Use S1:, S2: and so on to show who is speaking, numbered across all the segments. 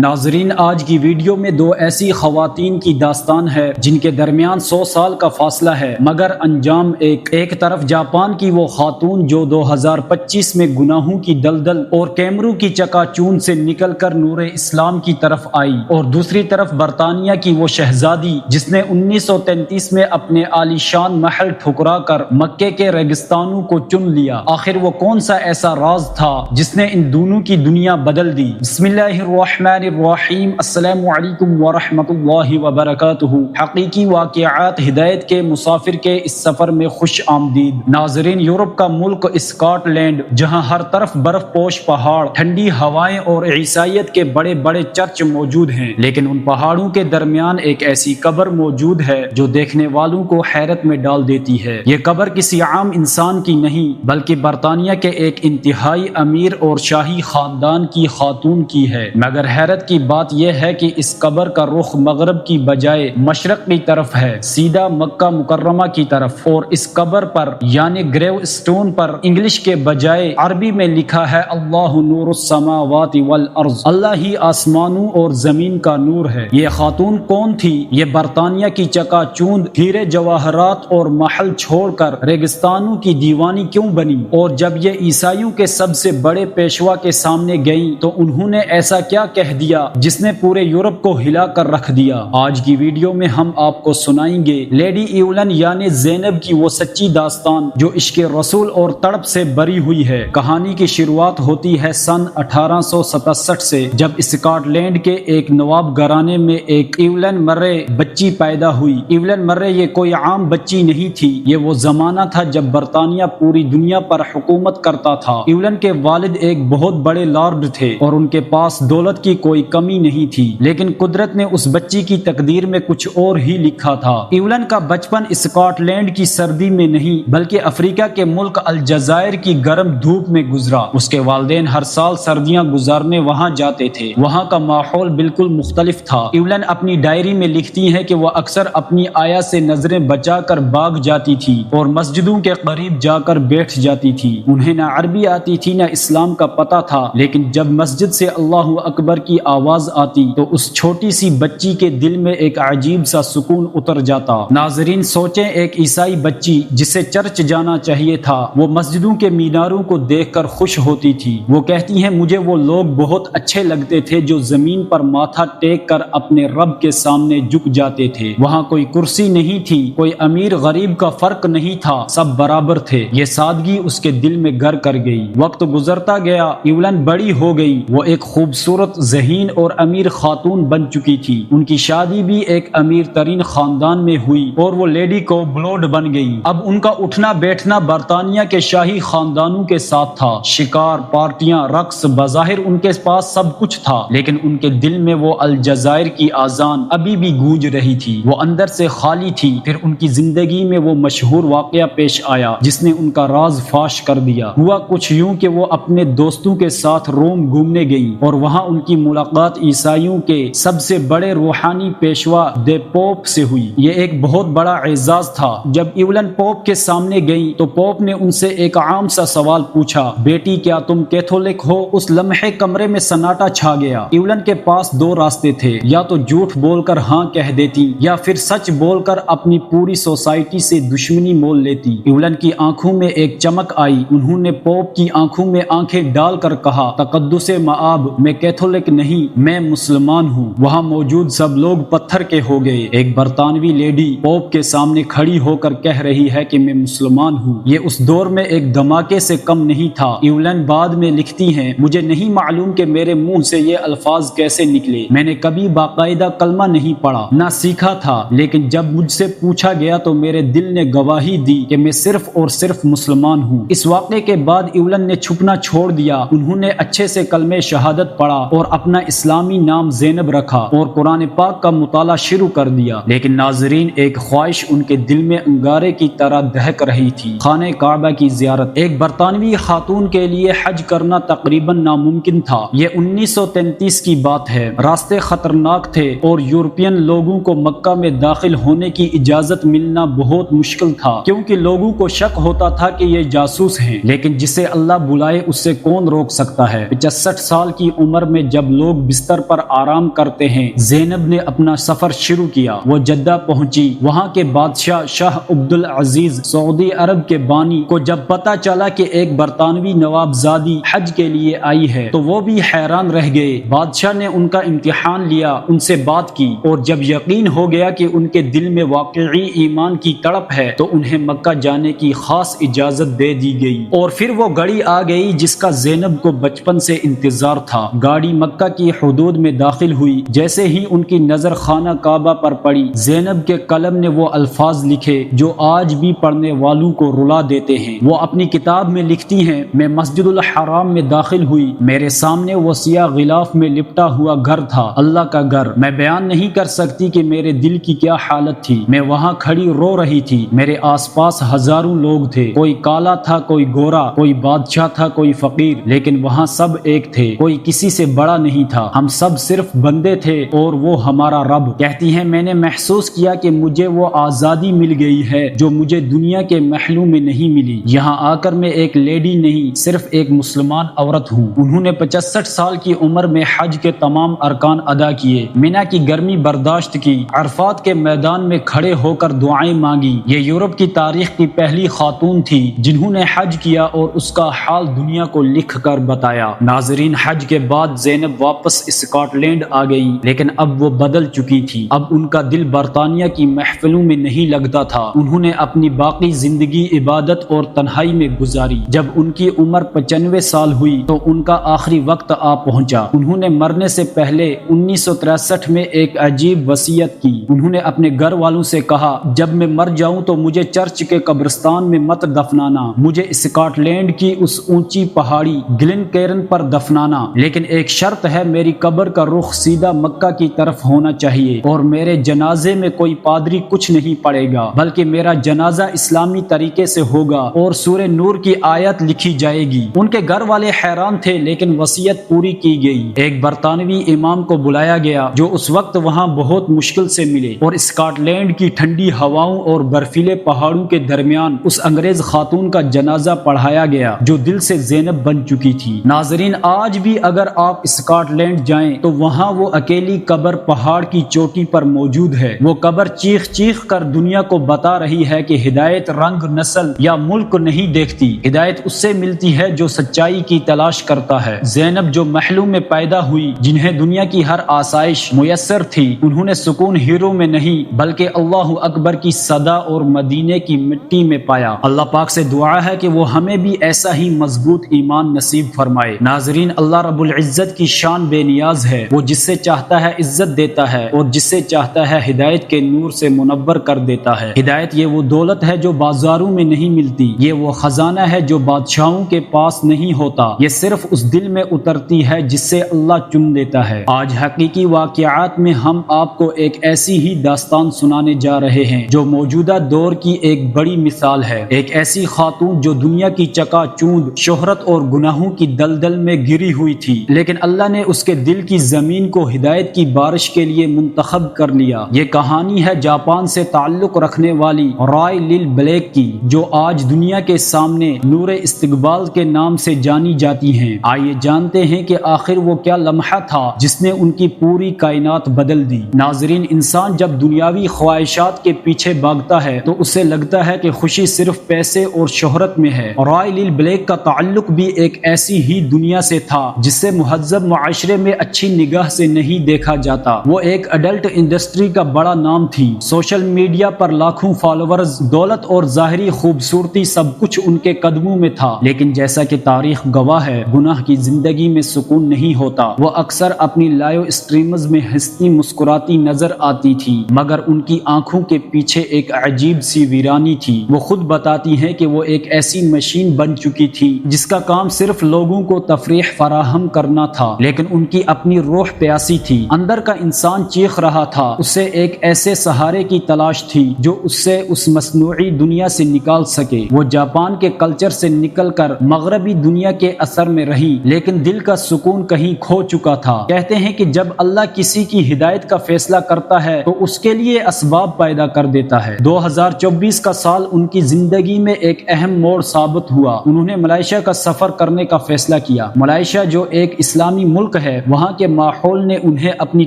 S1: ناظرین، آج کی ویڈیو میں دو ایسی خواتین کی داستان ہے جن کے درمیان سو سال کا فاصلہ ہے۔ مگر انجام ایک ایک طرف جاپان کی وہ خاتون جو دو ہزار پچیس میں گناہوں کی دلدل اور کیمروں کی چکا چون سے نکل کر نور اسلام کی طرف آئی اور دوسری طرف برطانیہ کی وہ شہزادی جس نے انیس سو تینتیس میں اپنے عالی شان محل ٹھکرا کر مکے کے ریگستانوں کو چن لیا۔ آخر وہ کون سا ایسا راز تھا جس نے ان دونوں کی دنیا بدل دی؟ بسم اللہ الرحمن الرحیم السلام علیکم ورحمۃ اللہ وبرکاتہ حقیقی واقعات ہدایت کے مسافر کے اس سفر میں خوش آمدید ناظرین یورپ کا ملک اسکاٹ لینڈ جہاں ہر طرف برف پوش پہاڑ ٹھنڈی ہوائیں اور عیسائیت کے بڑے بڑے چرچ موجود ہیں لیکن ان پہاڑوں کے درمیان ایک ایسی قبر موجود ہے جو دیکھنے والوں کو حیرت میں ڈال دیتی ہے یہ قبر کسی عام انسان کی نہیں بلکہ برطانیہ کے ایک انتہائی امیر اور شاہی خاندان کی خاتون کی ہے مگر حیرت کی بات یہ ہے کہ اس قبر کا رخ مغرب کی بجائے مشرق کی طرف ہے، سیدھا مکہ مکرمہ کی طرف۔ اور اس قبر پر یعنی گریو اسٹون پر، انگلش کے بجائے عربی میں لکھا ہے، اللہ نور السماوات والارض۔ اللہ ہی آسمانوں اور زمین کا نور ہے۔ یہ خاتون کون تھی؟ یہ برطانیہ کی چکا چوند، ہیرے جواہرات اور محل چھوڑ کر ریگستانوں کی دیوانی کیوں بنی؟ اور جب یہ عیسائیوں کے سب سے بڑے پیشوا کے سامنے گئیں تو انہوں نے ایسا کیا کہہ دیا، جس نے پورے یورپ کو ہلا کر رکھ دیا۔ آج کی ویڈیو میں ہم آپ کو سنائیں گے، لیڈی ایولن یعنی زینب کی وہ سچی داستان جو عشق رسول اور تڑپ سے بری ہوئی ہے۔ کہانی کی شروعات ہوتی ہے سن اٹھارہ سو ستسٹھ سے، جب اسکاٹ لینڈ کے ایک نواب گرانے میں ایک ایولن مرے بچی پیدا ہوئی۔ ایولن مرے یہ کوئی عام بچی نہیں تھی، یہ وہ زمانہ تھا جب برطانیہ پوری دنیا پر حکومت کرتا تھا۔ ایولن کے والد ایک بہت بڑے لارڈ تھے اور ان کے پاس دولت کی کوئی کمی نہیں تھی۔ لیکن قدرت نے اس بچی کی تقدیر میں کچھ اور ہی لکھا تھا۔ ایولن کا بچپن اسکاٹ لینڈ کی سردی میں نہیں، بلکہ افریقہ کے ملک الجزائر کی گرم دھوپ میں گزرا۔ اس کے والدین ہر سال سردیاں گزارنے وہاں جاتے تھے۔ وہاں کا ماحول بالکل مختلف تھا۔ ایولن اپنی ڈائری میں لکھتی ہے کہ وہ اکثر اپنی آیا سے نظریں بچا کر باغ جاتی تھی اور مسجدوں کے قریب جا کر بیٹھ جاتی تھی۔ انہیں نہ عربی آتی تھی، نہ اسلام کا پتہ تھا۔ لیکن جب مسجد سے اللہ اکبر کی آواز آتی تو اس چھوٹی سی بچی کے دل میں ایک عجیب سا سکون اتر جاتا۔ ناظرین، سوچیں ایک عیسائی بچی جسے چرچ جانا چاہیے تھا، وہ مسجدوں کے میناروں کو دیکھ کر خوش ہوتی تھی۔ وہ کہتی ہیں، مجھے وہ لوگ بہت اچھے لگتے تھے جو زمین پر ماتھا ٹیک کر اپنے رب کے سامنے جھک جاتے تھے۔ وہاں کوئی کرسی نہیں تھی، کوئی امیر غریب کا فرق نہیں تھا، سب برابر تھے۔ یہ سادگی اس کے دل میں گر کر گئی۔ وقت گزرتا گیا ایولن بڑی ہو گئی۔ وہ ایک خوبصورت ذہن ذہین اور امیر خاتون بن چکی تھی۔ ان کی شادی بھی ایک امیر ترین خاندان میں ہوئی اور وہ لیڈی کو بلوڈ بن گئی۔ اب ان کا اٹھنا بیٹھنا برطانیہ کے شاہی خاندانوں کے ساتھ تھا۔ شکار پارٹیاں، رقص، بظاہر ان کے پاس سب کچھ تھا، لیکن ان کے دل میں وہ الجزائر کی آزان ابھی بھی گونج رہی تھی۔ وہ اندر سے خالی تھی، پھر ان کی زندگی میں وہ مشہور واقعہ پیش آیا، جس نے ان کا راز فاش کر دیا۔ ہوا کچھ یوں کہ وہ اپنے دوستوں کے ساتھ روم گھومنے گئی اور وہاں ان کی ملاقات عیسائیوں کے سب سے بڑے روحانی پیشوا دے پوپ سے ہوئی۔ یہ ایک بہت بڑا اعزاز تھا۔ جب ایولن پوپ کے سامنے گئی تو پوپ نے ان سے ایک عام سا سوال پوچھا، بیٹی، کیا تم کیتھولک ہو؟ اس لمحے کمرے میں سناٹا چھا گیا۔ ایولن کے پاس دو راستے تھے، یا تو جھوٹ بول کر ہاں کہہ دیتی، یا پھر سچ بول کر اپنی پوری سوسائٹی سے دشمنی مول لیتی۔ ایولن کی آنکھوں میں ایک چمک آئی۔ انہوں نے پوپ کی آنکھوں میں آنکھیں ڈال کر کہا، تقدس معاب میں کیتھولک نہیں میں مسلمان ہوں۔ وہاں موجود سب لوگ پتھر کے ہو گئے۔ ایک برطانوی لیڈی پوپ کے سامنے کھڑی ہو کر کہہ رہی ہے کہ میں مسلمان ہوں۔ یہ اس دور میں ایک دھماکے سے کم نہیں تھا۔ ایولن بعد میں لکھتی ہیں، مجھے نہیں معلوم کہ میرے منہ سے یہ الفاظ کیسے نکلے۔ میں نے کبھی باقاعدہ کلمہ نہیں پڑھا، نہ سیکھا تھا، لیکن جب مجھ سے پوچھا گیا تو میرے دل نے گواہی دی کہ میں صرف اور صرف مسلمان ہوں۔ اس واقعے کے بعد ایولن نے چھپنا چھوڑ دیا۔ انہوں نے اچھے سے کلمہ شہادت پڑھا اور اپنا اسلامی نام زینب رکھا اور قرآن پاک کا مطالعہ شروع کر دیا۔ لیکن ناظرین، ایک خواہش ان کے دل میں انگارے کی طرح دہک رہی تھی۔ خانہ کعبہ کی زیارت۔ ایک برطانوی خاتون کے لیے حج کرنا تقریباً ناممکن تھا۔ یہ انیس سو تینتیس کی بات ہے۔ راستے خطرناک تھے اور یورپین لوگوں کو مکہ میں داخل ہونے کی اجازت ملنا بہت مشکل تھا۔ کیونکہ لوگوں کو شک ہوتا تھا کہ یہ جاسوس ہیں۔ لیکن جسے اللہ بلائے، اس سے کون روک سکتا ہے؟ پچسٹھ سال کی عمر میں جب لوگ لوگ بستر پر آرام کرتے ہیں۔ زینب نے اپنا سفر شروع کیا۔ وہ جدہ پہنچی۔ وہاں کے بادشاہ شاہ عبد العزیز سعودی عرب کے بانی کو جب پتا چلا کہ ایک برطانوی نواب زادی حج کے لیے آئی ہے، تو وہ بھی حیران رہ گئے۔ بادشاہ نے ان کا امتحان لیا، ان سے بات کی۔ اور جب یقین ہو گیا کہ ان کے دل میں واقعی ایمان کی تڑپ ہے، تو انہیں مکہ جانے کی خاص اجازت دے دی گئی۔ اور پھر وہ گڑی آ گئی، جس کا زینب کو بچپن سے انتظار تھا۔ گاڑی مکہ کی حدود میں داخل ہوئی۔ جیسے ہی ان کی نظر خانہ کعبہ پر پڑی، زینب کے قلم نے وہ الفاظ لکھے جو آج بھی پڑھنے والوں کو رلا دیتے ہیں۔ وہ اپنی کتاب میں لکھتی ہیں، میں مسجد الحرام میں داخل ہوئی۔ میرے سامنے وہ سیاہ غلاف میں لپٹا ہوا گھر تھا، اللہ کا گھر۔ میں بیان نہیں کر سکتی کہ میرے دل کی کیا حالت تھی۔ میں وہاں کھڑی رو رہی تھی۔ میرے آس پاس ہزاروں لوگ تھے۔ کوئی کالا تھا، کوئی گورا۔ کوئی بادشاہ تھا، کوئی فقیر۔ لیکن وہاں سب ایک تھے۔ کوئی کسی سے بڑا نہیں تھا۔ ہم سب صرف بندے تھے اور وہ ہمارا رب۔ کہتی ہے میں نے محسوس کیا کہ مجھے وہ آزادی مل گئی ہے جو مجھے دنیا کے محلوں میں نہیں ملی۔ یہاں آ کر میں ایک لیڈی نہیں، صرف ایک مسلمان عورت ہوں۔ انہوں نے پچسٹھ سال کی عمر میں حج کے تمام ارکان ادا کیے۔ مینا کی گرمی برداشت کی۔ عرفات کے میدان میں کھڑے ہو کر دعائیں مانگی۔ یہ یورپ کی تاریخ کی پہلی خاتون تھی جنہوں نے حج کیا اور اس کا حال دنیا کو لکھ کر بتایا۔ ناظرین، حج کے بعد زینب واپس اسکاٹ لینڈ آ گئی لیکن اب وہ بدل چکی تھی۔ اب ان کا دل برطانیہ کی محفلوں میں نہیں لگتا تھا۔ انہوں نے اپنی باقی زندگی، عبادت اور تنہائی میں گزاری۔ جب ان کی عمر پچانوے سال ہوئی تو ان کا آخری وقت آ پہنچا۔ انہوں نے مرنے سے پہلے انیس سو تریسٹھ میں ایک عجیب وسیعت کی۔ انہوں نے اپنے گھر والوں سے کہا، جب میں مر جاؤں تو مجھے چرچ کے قبرستان میں مت دفنانا۔ مجھے اسکاٹ لینڈ کی اس اونچی پہاڑی گلن کیرن پر دفنانا۔ لیکن ایک شرط ہے ہے میری قبر کا رخ سیدھا مکہ کی طرف ہونا چاہیے اور میرے جنازے میں کوئی پادری کچھ نہیں پڑے گا، بلکہ میرا جنازہ اسلامی طریقے سے ہوگا اور سورہ نور کی آیت لکھی جائے گی۔ ان کے گھر والے حیران تھے، لیکن وسیعت پوری کی گئی۔ ایک برطانوی امام کو بلایا گیا، جو اس وقت وہاں بہت مشکل سے ملے اور اسکاٹ لینڈ کی ٹھنڈی ہواؤں اور برفیلے پہاڑوں کے درمیان اس انگریز خاتون کا جنازہ پڑھایا گیا، جو دل سے زینب بن چکی تھی۔ ناظرین، آج بھی اگر آپ اسکاٹ لینڈ جائیں تو وہاں وہ اکیلی قبر پہاڑ کی چوٹی پر موجود ہے۔ وہ قبر چیخ چیخ کر دنیا کو بتا رہی ہے کہ ہدایت رنگ نسل یا ملک نہیں دیکھتی۔ ہدایت اس سے ملتی ہے جو سچائی کی تلاش کرتا ہے۔ زینب جو محلوں میں پیدا ہوئی، جنہیں دنیا کی ہر آسائش میسر تھی، انہوں نے سکون ہیرو میں نہیں، بلکہ اللہ اکبر کی صدا اور مدینے کی مٹی میں پایا۔ اللہ پاک سے دعا ہے کہ وہ ہمیں بھی ایسا ہی مضبوط ایمان نصیب فرمائے۔ ناظرین، اللہ رب العزت کی شان بے نیاز ہے۔ وہ جس سے چاہتا ہے عزت دیتا ہے اور جس سے چاہتا ہے ہدایت کے نور سے منور کر دیتا ہے۔ ہدایت یہ وہ دولت ہے جو بازاروں میں نہیں ملتی۔ یہ وہ خزانہ ہے جو بادشاہوں کے پاس نہیں ہوتا۔ یہ صرف اس دل میں اترتی ہے جس سے اللہ چن دیتا ہے۔ آج حقیقی واقعات میں ہم آپ کو ایک ایسی ہی داستان سنانے جا رہے ہیں جو موجودہ دور کی ایک بڑی مثال ہے۔ ایک ایسی خاتون جو دنیا کی چکا چوند، شہرت اور گناہوں کی دلدل میں گری ہوئی تھی۔ لیکن اللہ نے اس کے دل کی زمین کو ہدایت کی بارش کے لیے منتخب کر لیا۔ یہ کہانی ہے جاپان سے تعلق رکھنے والی رائے لل بلیک کی، جو آج دنیا کے سامنے نور استقبال کے نام سے جانی جاتی ہیں۔ آئیے جانتے ہیں کہ آخر وہ کیا لمحہ تھا جس نے ان کی پوری کائنات بدل دی۔ ناظرین، انسان جب دنیاوی خواہشات کے پیچھے بھاگتا ہے، تو اسے لگتا ہے کہ خوشی صرف پیسے اور شہرت میں ہے۔ رائے لل بلیک کا تعلق بھی ایک ایسی ہی دنیا سے تھا، جس سے مہذب معاشرے میں اچھی نگاہ سے نہیں دیکھا جاتا۔ وہ ایک اڈلٹ انڈسٹری کا بڑا نام تھی۔ سوشل میڈیا پر لاکھوں فالوورز دولت اور ظاہری خوبصورتی سب کچھ ان کے قدموں میں تھا۔ لیکن جیسا کہ تاریخ گواہ ہے، گناہ کی زندگی میں سکون نہیں ہوتا۔ وہ اکثر اپنی لائیو اسٹریمز میں ہستی مسکراتی نظر آتی تھی۔ مگر ان کی آنکھوں کے پیچھے ایک عجیب سی ویرانی تھی۔ وہ خود بتاتی ہیں کہ وہ ایک ایسی مشین بن چکی تھی، جس کا کام صرف لوگوں کو تفریح فراہم کرنا تھا۔ لیکن ان کی اپنی روح پیاسی تھی۔ اندر کا انسان چیخ رہا تھا۔ اسے ایک ایسے سہارے کی تلاش تھی جو اس سے اس مصنوعی دنیا سے نکال سکے۔ وہ جاپان کے کلچر سے نکل کر مغربی دنیا کے اثر میں رہی۔ لیکن دل کا سکون کہیں کھو چکا تھا۔ کہتے ہیں کہ جب اللہ کسی کی ہدایت کا فیصلہ کرتا ہے تو اس کے لیے اسباب پیدا کر دیتا ہے۔ دو ہزار چوبیس کا سال ان کی زندگی میں ایک اہم موڑ ثابت ہوا۔ انہوں نے ملائیشیا کا سفر کرنے کا فیصلہ کیا۔ ملائیشیا جو ایک اسلامی ملک ملک ہے، وہاں کے ماحول نے انہیں اپنی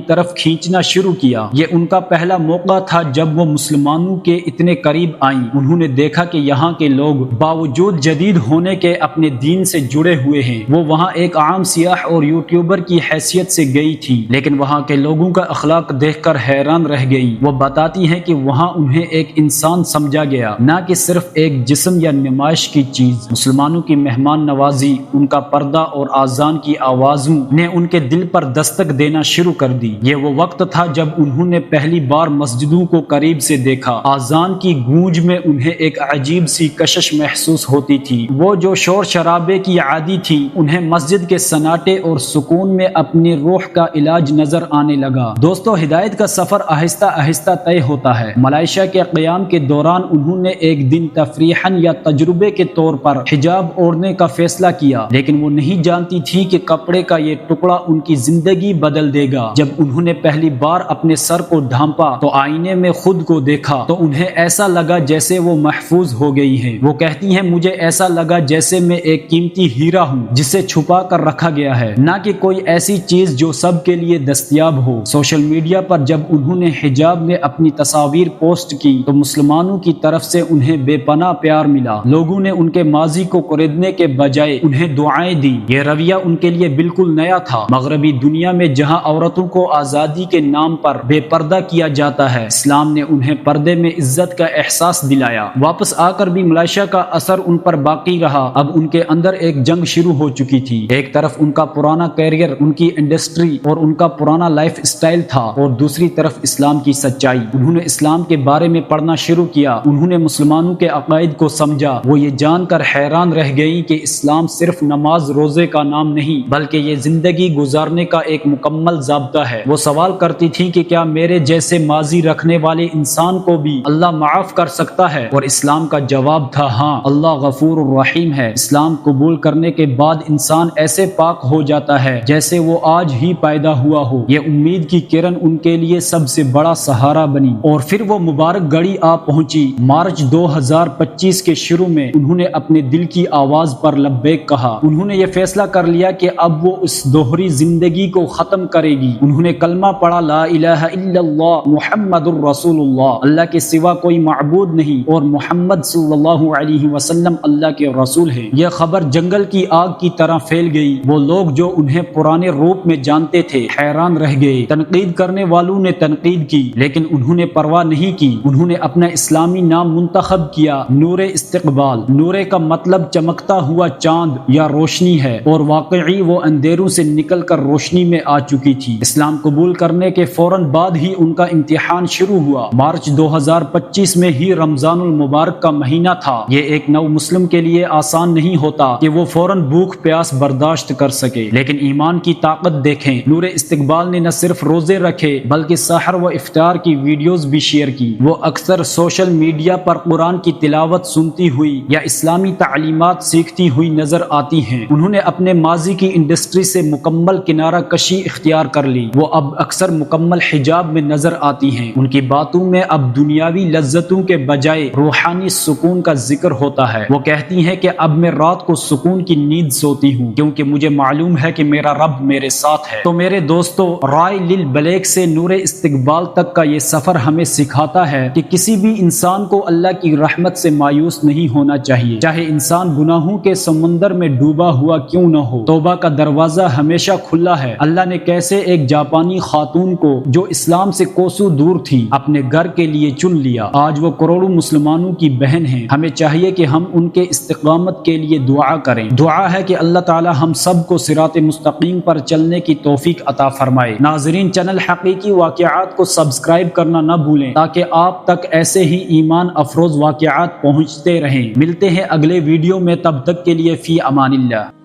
S1: طرف کھینچنا شروع کیا۔ یہ ان کا پہلا موقع تھا جب وہ مسلمانوں کے اتنے قریب آئیں۔ انہوں نے دیکھا کہ یہاں کے لوگ باوجود جدید ہونے کے اپنے دین سے جڑے ہوئے ہیں۔ وہ وہاں ایک عام سیاح اور یوٹیوبر کی حیثیت سے گئی تھی لیکن وہاں کے لوگوں کا اخلاق دیکھ کر حیران رہ گئی وہ بتاتی ہیں کہ وہاں انہیں ایک انسان سمجھا گیا، نہ کہ صرف ایک جسم یا نمائش کی چیز۔ مسلمانوں کی مہمان نوازی، ان کا پردہ اور آزان کی آوازوں نے ان کے دل پر دستک دینا شروع کر دی۔ یہ وہ وقت تھا جب انہوں نے پہلی بار مسجدوں کو قریب سے دیکھا۔ آزان کی گونج میں انہیں ایک عجیب سی کشش محسوس ہوتی تھی۔ وہ جو شور شرابے کی عادی تھی، انہیں مسجد کے سناٹے اور سکون میں اپنی روح کا علاج نظر آنے لگا۔ دوستو، ہدایت کا سفر آہستہ آہستہ طے ہوتا ہے۔ ملائیشیا کے قیام کے دوران انہوں نے ایک دن تفریحن یا تجربے کے طور پر حجاب اوڑھنے کا فیصلہ کیا، لیکن وہ نہیں جانتی تھی کہ کپڑے کا یہ ٹکڑا ان کی زندگی بدل دے گا۔ جب انہوں نے پہلی بار اپنے سر کو ڈھانپا تو آئینے میں خود کو دیکھا تو انہیں ایسا لگا جیسے وہ محفوظ ہو گئی ہیں۔ وہ کہتی ہیں، مجھے ایسا لگا جیسے میں ایک قیمتی ہیرا ہوں جسے چھپا کر رکھا گیا ہے۔ نہ کہ کوئی ایسی چیز جو سب کے لیے دستیاب ہو۔ سوشل میڈیا پر جب انہوں نے حجاب میں اپنی تصاویر پوسٹ کی تو مسلمانوں کی طرف سے انہیں بے پناہ پیار ملا۔ لوگوں نے ان کے ماضی کو قریدنے کے بجائے انہیں دعائیں دی یہ رویہ ان کے لیے بالکل نیا تھا۔ مغربی دنیا میں جہاں عورتوں کو آزادی کے نام پر بے پردہ کیا جاتا ہے، اسلام نے انہیں پردے میں عزت کا احساس دلایا۔ واپس آ کر بھی ملائشیا کا اثر ان پر باقی رہا۔ اب ان کے اندر ایک جنگ شروع ہو چکی تھی۔ ایک طرف ان کا پرانا کیریئر، ان کی انڈسٹری اور ان کا پرانا لائف اسٹائل تھا اور دوسری طرف اسلام کی سچائی۔ انہوں نے اسلام کے بارے میں پڑھنا شروع کیا۔ انہوں نے مسلمانوں کے عقائد کو سمجھا۔ وہ یہ جان کر حیران رہ گئی کہ اسلام صرف نماز روزے کا نام نہیں، بلکہ یہ زندگی گزارنے کا ایک مکمل ضابطہ ہے۔ وہ سوال کرتی تھی کہ کیا میرے جیسے ماضی رکھنے والے انسان کو بھی اللہ معاف کر سکتا ہے؟ اور اسلام کا جواب تھا ہاں اللہ غفور الرحیم ہے۔ اسلام قبول کرنے کے بعد انسان ایسے پاک ہو جاتا ہے جیسے وہ آج ہی پیدا ہوا ہو۔ یہ امید کی کرن ان کے لیے سب سے بڑا سہارا بنی۔ اور پھر وہ مبارک گڑی آ پہنچی۔ مارچ دو ہزار پچیس کے شروع میں انہوں نے اپنے دل کی آواز پر لبیک کہا۔ انہوں نے یہ فیصلہ کر لیا کہ اب وہ اس دوہری زندگی کو ختم کرے گی۔ انہوں نے کلمہ پڑھا، لا الہ الا اللہ، محمد الرسول اللہ۔ اللہ کے سوا کوئی معبود نہیں اور محمد صلی اللہ علیہ وسلم اللہ کے رسول ہیں۔ یہ خبر جنگل کی آگ کی طرح پھیل گئی۔ وہ لوگ جو انہیں پرانے روپ میں جانتے تھے، حیران رہ گئے۔ تنقید کرنے والوں نے تنقید کی، لیکن انہوں نے پرواہ نہیں کی۔ انہوں نے اپنا اسلامی نام منتخب کیا، نور استقبال۔ نورے کا مطلب چمکتا ہوا چاند یا روشنی ہے اور واقعی وہ اندھیروں سے نکل نکل کر روشنی میں آ چکی تھی۔ اسلام قبول کرنے کے فوراً بعد ہی ان کا امتحان شروع ہوا۔ مارچ دو ہزار پچیس میں ہی رمضان المبارک کا مہینہ تھا۔ یہ ایک نو مسلم کے لیے آسان نہیں ہوتا کہ وہ فوراً بھوک پیاس برداشت کر سکے۔ لیکن ایمان کی طاقت دیکھیں۔ نور استقبال نے نہ صرف روزے رکھے، بلکہ سحر و افطار کی ویڈیوز بھی شیئر کی۔ وہ اکثر سوشل میڈیا پر قرآن کی تلاوت سنتی ہوئی یا اسلامی تعلیمات سیکھتی ہوئی نظر آتی ہیں۔ انہوں نے اپنے ماضی کی انڈسٹری سے مکمل مکمل کنارہ کشی اختیار کر لی۔ وہ اب اکثر مکمل حجاب میں نظر آتی ہیں۔ ان کی باتوں میں اب دنیاوی لذتوں کے بجائے روحانی سکون کا ذکر ہوتا ہے۔ وہ کہتی ہیں کہ اب میں رات کو سکون کی نیند سوتی ہوں، کیونکہ مجھے معلوم ہے کہ میرا رب میرے ساتھ ہے۔ تو میرے دوستو، رائے لل بلیک سے نور استقبال تک کا یہ سفر ہمیں سکھاتا ہے کہ کسی بھی انسان کو اللہ کی رحمت سے مایوس نہیں ہونا چاہیے۔ چاہے انسان گناہوں کے سمندر میں ڈوبا ہوا کیوں نہ ہو، توبہ کا دروازہ ہمیں ہمیشہ کھلا ہے۔ اللہ نے کیسے ایک جاپانی خاتون کو جو اسلام سے کوسو دور تھی، اپنے گھر کے لیے چن لیا؟ آج وہ کروڑوں مسلمانوں کی بہن ہیں۔ ہمیں چاہیے کہ ہم ان کے استقامت کے لیے دعا کریں۔ دعا ہے کہ اللہ تعالی ہم سب کو سرات مستقیم پر چلنے کی توفیق عطا فرمائے۔ ناظرین، چینل حقیقی واقعات کو سبسکرائب کرنا نہ بھولیں تاکہ آپ تک ایسے ہی ایمان افروز واقعات پہنچتے رہیں۔ ملتے ہیں اگلے ویڈیو میں، تب تک کے لیے فی امان اللہ۔